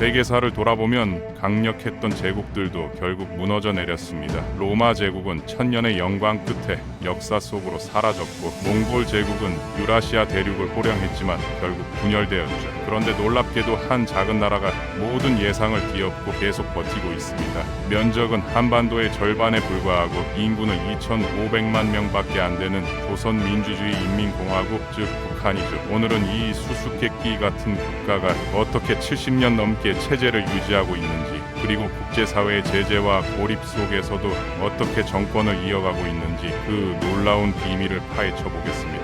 세계사를 돌아보면 강력했던 제국들도 결국 무너져 내렸습니다. 로마 제국은 천년의 영광 끝에 역사 속으로 사라졌고 몽골 제국은 유라시아 대륙을 호령했지만 결국 분열되었죠. 그런데 놀랍게도 한 작은 나라가 모든 예상을 뒤엎고 계속 버티고 있습니다. 면적은 한반도의 절반에 불과하고 인구는 2,500만 명밖에 안 되는 조선민주주의 인민공화국 즉 북한이죠. 오늘은 이 수수께끼 같은 국가가 어떻게 70년 넘게 체제를 유지하고 있는지 그리고 국제사회의 제재와 고립 속에서도 어떻게 정권을 이어가고 있는지 그 놀라운 비밀을 파헤쳐 보겠습니다.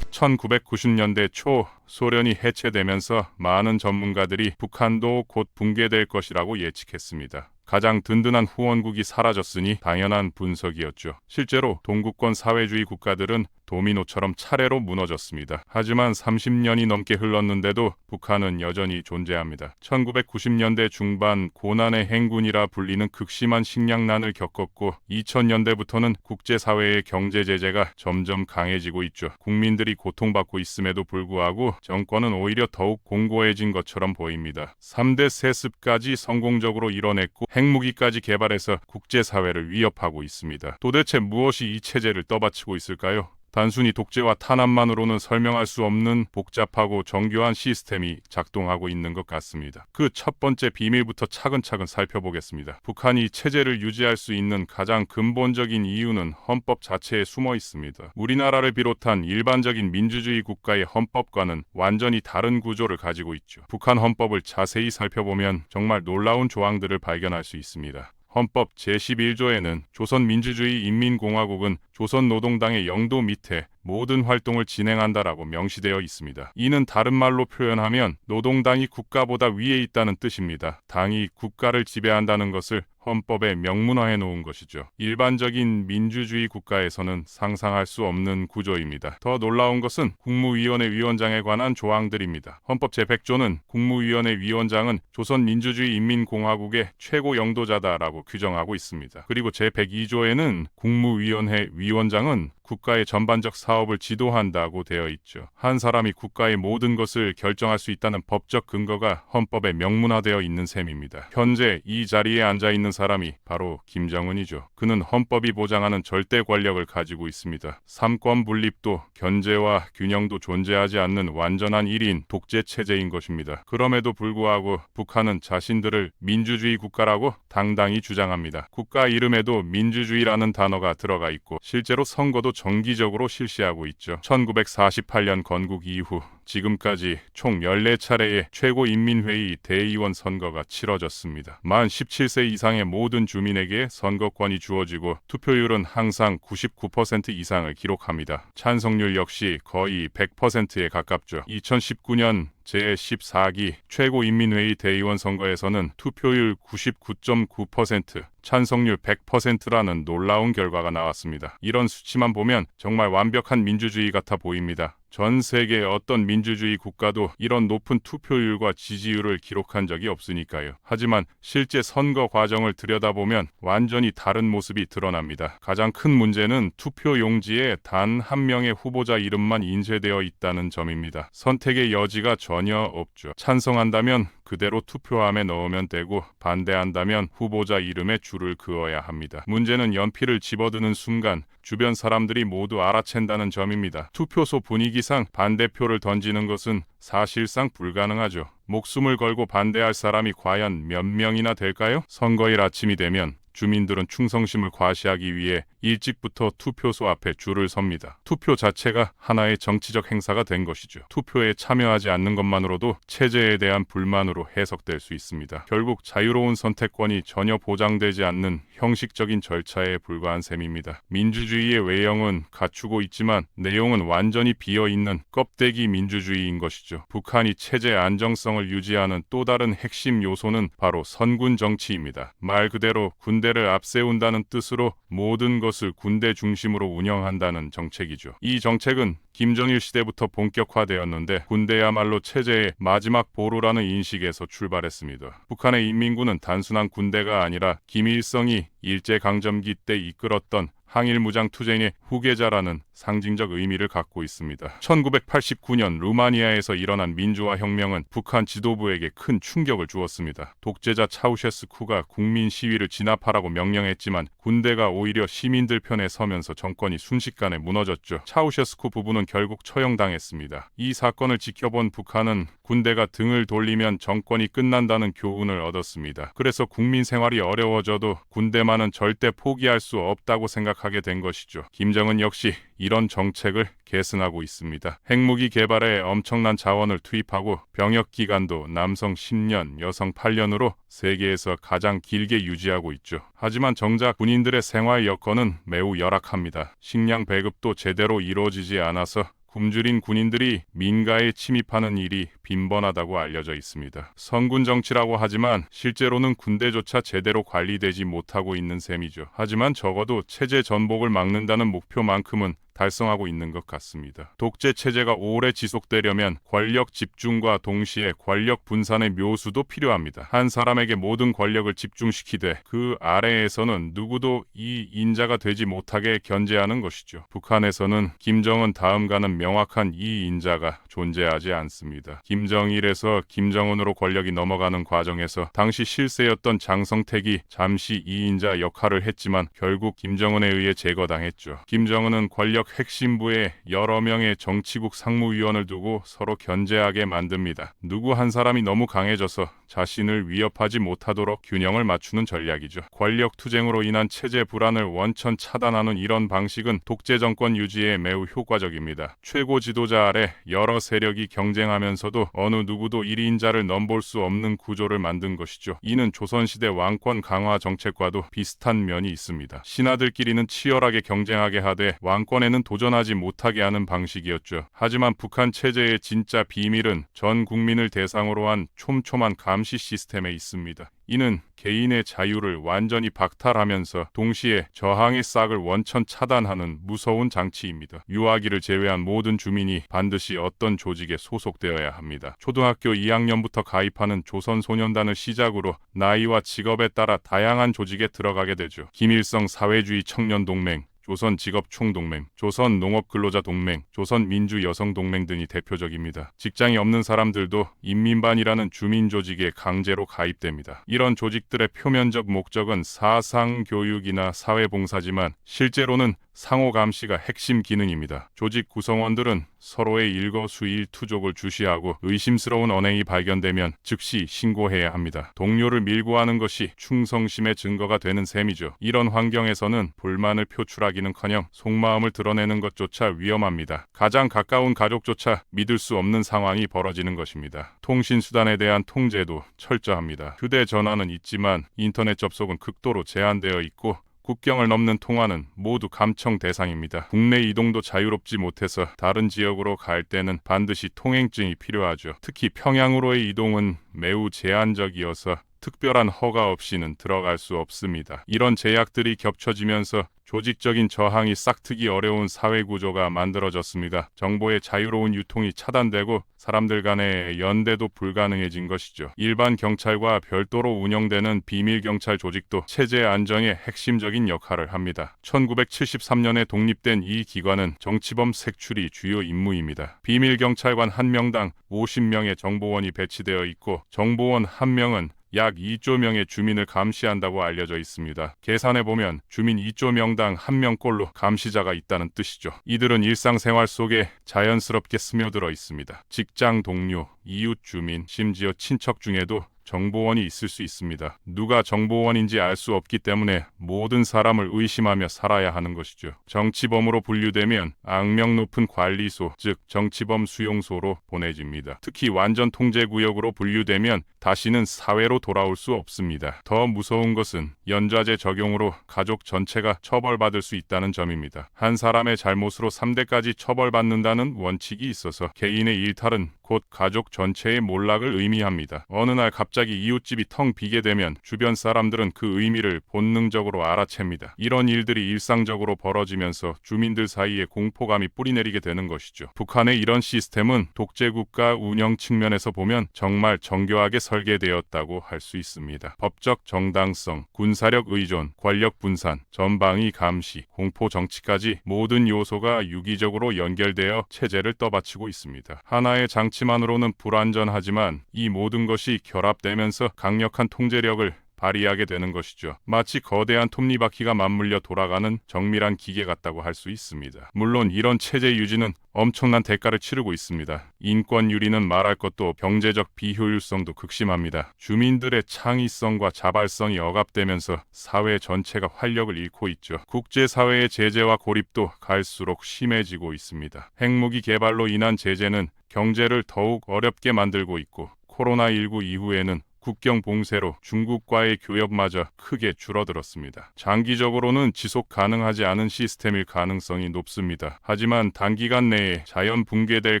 1990년대 초 소련이 해체되면서 많은 전문가들이 북한도 곧 붕괴될 것이라고 예측했습니다. 가장 든든한 후원국이 사라졌으니 당연한 분석이었죠. 실제로 동구권 사회주의 국가들은 도미노처럼 차례로 무너졌습니다. 하지만 30년이 넘게 흘렀는데도 북한은 여전히 존재합니다. 1990년대 중반 고난의 행군이라 불리는 극심한 식량난을 겪었고 2000년대부터는 국제사회의 경제 제재가 점점 강해지고 있죠. 국민들이 고통받고 있음에도 불구하고 정권은 오히려 더욱 공고해진 것처럼 보입니다. 3대 세습까지 성공적으로 이뤄냈고 핵무기까지 개발해서 국제사회를 위협하고 있습니다. 도대체 무엇이 이 체제를 떠받치고 있을까요? 단순히 독재와 탄압만으로는 설명할 수 없는 복잡하고 정교한 시스템이 작동하고 있는 것 같습니다. 그 첫 번째 비밀부터 차근차근 살펴보겠습니다. 북한이 체제를 유지할 수 있는 가장 근본적인 이유는 헌법 자체에 숨어 있습니다. 우리나라를 비롯한 일반적인 민주주의 국가의 헌법과는 완전히 다른 구조를 가지고 있죠. 북한 헌법을 자세히 살펴보면 정말 놀라운 조항들을 발견할 수 있습니다. 헌법 제11조에는 조선민주주의 인민공화국은 조선노동당의 영도 밑에 모든 활동을 진행한다라고 명시되어 있습니다. 이는 다른 말로 표현하면 노동당이 국가보다 위에 있다는 뜻입니다. 당이 국가를 지배한다는 것을 헌법에 명문화해 놓은 것이죠. 일반적인 민주주의 국가에서는 상상할 수 없는 구조입니다. 더 놀라운 것은 국무위원회 위원장에 관한 조항들입니다. 헌법 제100조는 국무위원회 위원장은 조선민주주의 인민공화국의 최고 영도자다라고 규정하고 있습니다. 그리고 제102조에는 국무위원회 위원장은 국가의 전반적 사업을 지도한다고 되어 있죠. 한 사람이 국가의 모든 것을 결정할 수 있다는 법적 근거가 헌법에 명문화되어 있는 셈입니다. 현재 이 자리에 앉아 있는 사람이 바로 김정은이죠. 그는 헌법이 보장하는 절대 권력을 가지고 있습니다. 삼권 분립도 견제와 균형도 존재하지 않는 완전한 1인 독재 체제인 것입니다. 그럼에도 불구하고 북한은 자신들을 민주주의 국가라고 당당히 주장합니다. 국가 이름에도 민주주의라는 단어가 들어가 있고 실제로 선거도 정기적으로 실시하고 있죠. 1948년 건국 이후 지금까지 총 14차례의 최고인민회의 대의원 선거가 치러졌습니다. 만 17세 이상의 모든 주민에게 선거권이 주어지고 투표율은 항상 99% 이상을 기록합니다. 찬성률 역시 거의 100%에 가깝죠. 2019년 제14기 최고인민회의 대의원 선거에서는 투표율 99.9%, 찬성률 100%라는 놀라운 결과가 나왔습니다. 이런 수치만 보면 정말 완벽한 민주주의 같아 보입니다. 전 세계 어떤 민주주의 국가도 이런 높은 투표율과 지지율을 기록한 적이 없으니까요. 하지만 실제 선거 과정을 들여다보면 완전히 다른 모습이 드러납니다. 가장 큰 문제는 투표 용지에 단 한 명의 후보자 이름만 인쇄되어 있다는 점입니다. 선택의 여지가 전혀 없죠. 찬성한다면 그대로 투표함에 넣으면 되고 반대한다면 후보자 이름에 줄을 그어야 합니다. 문제는 연필을 집어드는 순간 주변 사람들이 모두 알아챈다는 점입니다. 투표소 분위기상 반대표를 던지는 것은 사실상 불가능하죠. 목숨을 걸고 반대할 사람이 과연 몇 명이나 될까요? 선거일 아침이 되면 주민들은 충성심을 과시하기 위해 일찍부터 투표소 앞에 줄을 섭니다. 투표 자체가 하나의 정치적 행사가 된 것이죠. 투표에 참여하지 않는 것만으로도 체제에 대한 불만으로 해석될 수 있습니다. 결국 자유로운 선택권이 전혀 보장되지 않는 형식적인 절차에 불과한 셈입니다. 민주주의의 외형은 갖추고 있지만 내용은 완전히 비어 있는 껍데기 민주주의인 것이죠. 북한이 체제 안정성을 유지하는 또 다른 핵심 요소는 바로 선군 정치입니다. 말 그대로 군 대를 앞세운다는 뜻으로 모든 것을 군대 중심으로 운영한다는 정책이죠. 이 정책은 김정일 시대부터 본격화되었는데 군대야말로 체제의 마지막 보루라는 인식에서 출발했습니다. 북한의 인민군은 단순한 군대가 아니라 김일성이 일제강점기 때 이끌었던 항일 무장 투쟁의 후계자라는 상징적 의미를 갖고 있습니다. 1989년 루마니아에서 일어난 민주화 혁명은 북한 지도부에게 큰 충격을 주었습니다. 독재자 차우셰스쿠가 국민 시위를 진압하라고 명령했지만 군대가 오히려 시민들 편에 서면서 정권이 순식간에 무너졌죠. 차우셰스쿠 부부는 결국 처형당했습니다. 이 사건을 지켜본 북한은 군대가 등을 돌리면 정권이 끝난다는 교훈을 얻었습니다. 그래서 국민 생활이 어려워져도 군대만은 절대 포기할 수 없다고 생각 하게 된 것이죠. 김정은 역시 이런 정책을 계승하고 있습니다. 핵무기 개발에 엄청난 자원을 투입하고 병역 기간도 남성 10년, 여성 8년으로 세계에서 가장 길게 유지하고 있죠. 하지만 정작 군인들의 생활 여건은 매우 열악합니다. 식량 배급도 제대로 이루어지지 않아서 굶주린 군인들이 민가에 침입하는 일이 빈번하다고 알려져 있습니다. 선군 정치라고 하지만 실제로는 군대조차 제대로 관리되지 못하고 있는 셈이죠. 하지만 적어도 체제 전복을 막는다는 목표만큼은 달성하고 있는 것 같습니다. 독재 체제가 오래 지속되려면 권력 집중과 동시에 권력 분산의 묘수도 필요합니다. 한 사람에게 모든 권력을 집중시키되 그 아래에서는 누구도 이 인자가 되지 못하게 견제하는 것이죠. 북한에서는 김정은 다음가는 명확한 이 인자가 존재하지 않습니다. 김 정일에서 김정은으로 권력이 넘어가는 과정에서 당시 실세였던 장성택이 잠시 이 인자 역할을 했지만 결국 김정은에 의해 제거당했죠. 김정은은 권력 핵심부에 여러 명의 정치국 상무위원을 두고 서로 견제하게 만듭니다. 누구 한 사람이 너무 강해져서 자신을 위협하지 못하도록 균형을 맞추는 전략이죠. 권력 투쟁으로 인한 체제 불안을 원천 차단하는 이런 방식은 독재 정권 유지에 매우 효과적입니다. 최고 지도자 아래 여러 세력이 경쟁하면서도 어느 누구도 1인자를 넘볼 수 없는 구조를 만든 것이죠. 이는 조선시대 왕권 강화 정책과도 비슷한 면이 있습니다. 신하들끼리는 치열하게 경쟁하게 하되 왕권에는 도전하지 못하게 하는 방식이었죠. 하지만 북한 체제의 진짜 비밀은 전 국민을 대상으로 한 촘촘한 감시 시스템에 있습니다. 이는 개인의 자유를 완전히 박탈하면서 동시에 저항의 싹을 원천 차단하는 무서운 장치입니다. 유아기를 제외한 모든 주민이 반드시 어떤 조직에 소속되어야 합니다. 초등학교 2학년부터 가입하는 조선소년단을 시작으로 나이와 직업에 따라 다양한 조직에 들어가게 되죠. 김일성 사회주의 청년동맹, 조선 직업총동맹, 조선 농업근로자동맹, 조선 민주여성동맹 등이 대표적입니다. 직장이 없는 사람들도 인민반이라는 주민조직에 강제로 가입됩니다. 이런 조직들의 표면적 목적은 사상교육이나 사회봉사지만 실제로는 상호 감시가 핵심 기능입니다. 조직 구성원들은 서로의 일거수일투족을 주시하고 의심스러운 언행이 발견되면 즉시 신고해야 합니다. 동료를 밀고 하는 것이 충성심의 증거가 되는 셈이죠. 이런 환경에서는 불만을 표출하 기는커녕 속마음을 드러내는 것조차 위험합니다. 가장 가까운 가족조차 믿을 수 없는 상황이 벌어지는 것입니다. 통신 수단에 대한 통제도 철저합니다. 휴대전화는 있지만 인터넷 접속은 극도로 제한되어 있고 국경을 넘는 통화는 모두 감청 대상입니다. 국내 이동도 자유롭지 못해서 다른 지역으로 갈 때는 반드시 통행증이 필요하죠. 특히 평양으로의 이동은 매우 제한적이어서 특별한 허가 없이는 들어갈 수 없습니다. 이런 제약들이 겹쳐지면서 조직적인 저항이 싹트기 어려운 사회 구조가 만들어졌습니다. 정보의 자유로운 유통이 차단되고 사람들 간의 연대도 불가능해진 것이죠. 일반 경찰과 별도로 운영되는 비밀 경찰 조직도 체제 안정의 핵심적인 역할을 합니다. 1973년에 독립된 이 기관은 정치범 색출이 주요 임무입니다. 비밀 경찰관 한 명당 50명의 정보원이 배치되어 있고 정보원 한 명은 약 2조 명의 주민을 감시한다고 알려져 있습니다. 계산해 보면 주민 2조 명당 1명꼴로 감시자가 있다는 뜻이죠. 이들은 일상생활 속에 자연스럽게 스며들어 있습니다. 직장 동료, 이웃 주민, 심지어 친척 중에도 정보원이 있을 수 있습니다. 누가 정보원인지 알 수 없기 때문에 모든 사람을 의심하며 살아야 하는 것이죠. 정치범으로 분류되면 악명 높은 관리소, 즉 정치범 수용소로 보내집니다. 특히 완전 통제 구역으로 분류되면 다시는 사회로 돌아올 수 없습니다. 더 무서운 것은 연좌제 적용으로 가족 전체가 처벌받을 수 있다는 점입니다. 한 사람의 잘못으로 3대까지 처벌받는다는 원칙이 있어서 개인의 일탈은 곧곧 가족 전체의 몰락을 의미합니다. 어느 날 갑자기 이웃집이 텅 비게 되면 주변 사람들은 그 의미를 본능적으로 알아챕니다. 이런 일들이 일상적으로 벌어지면서 주민들 사이에 공포감이 뿌리내리게 되는 것이죠. 북한의 이런 시스템은 독재국가 운영 측면에서 보면 정말 정교하게 설계되었다고 할 수 있습니다. 법적 정당성, 군사력 의존, 권력 분산, 전방위 감시, 공포 정치까지 모든 요소가 유기적으로 연결되어 체제를 떠받치고 있습니다. 하나의 장치 만으로는 불완전하지만 이 모든 것이 결합되면서 강력한 통제력을 발휘하게 되는 것이죠. 마치 거대한 톱니바퀴가 맞물려 돌아가는 정밀한 기계 같다고 할 수 있습니다. 물론 이런 체제 유지는 엄청난 대가를 치르고 있습니다. 인권 유리는 말할 것도 없, 경제적 비효율성도 극심합니다. 주민들의 창의성과 자발성이 억압되면서 사회 전체가 활력을 잃고 있죠. 국제사회의 제재와 고립도 갈수록 심해지고 있습니다. 핵무기 개발로 인한 제재는 경제를 더욱 어렵게 만들고 있고 코로나19 이후에는 국경 봉쇄로 중국과의 교역마저 크게 줄어들었습니다. 장기적으로는 지속 가능하지 않은 시스템일 가능성이 높습니다. 하지만 단기간 내에 자연 붕괴될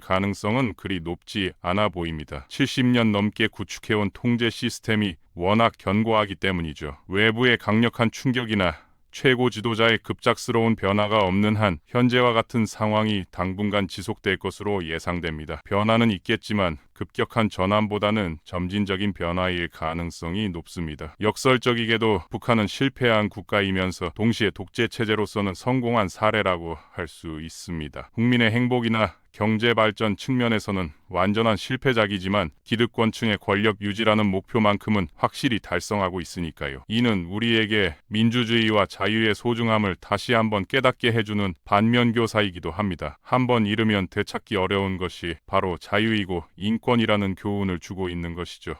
가능성은 그리 높지 않아 보입니다. 70년 넘게 구축해온 통제 시스템이 워낙 견고하기 때문이죠. 외부의 강력한 충격이나 최고 지도자의 급작스러운 변화가 없는 한 현재와 같은 상황이 당분간 지속될 것으로 예상됩니다. 변화는 있겠지만 급격한 전환보다는 점진적인 변화일 가능성이 높습니다. 역설적이게도 북한은 실패한 국가이면서 동시에 독재 체제로서는 성공한 사례라고 할 수 있습니다. 국민의 행복이나 경제 발전 측면에서는 완전한 실패작이지만 기득권층의 권력 유지라는 목표만큼은 확실히 달성하고 있으니까요. 이는 우리에게 민주주의와 자유의 소중함을 다시 한번 깨닫게 해주는 반면교사이기도 합니다. 한번 잃으면 되찾기 어려운 것이 바로 자유이고 인 권이라는 교훈을 주고 있는 것이죠.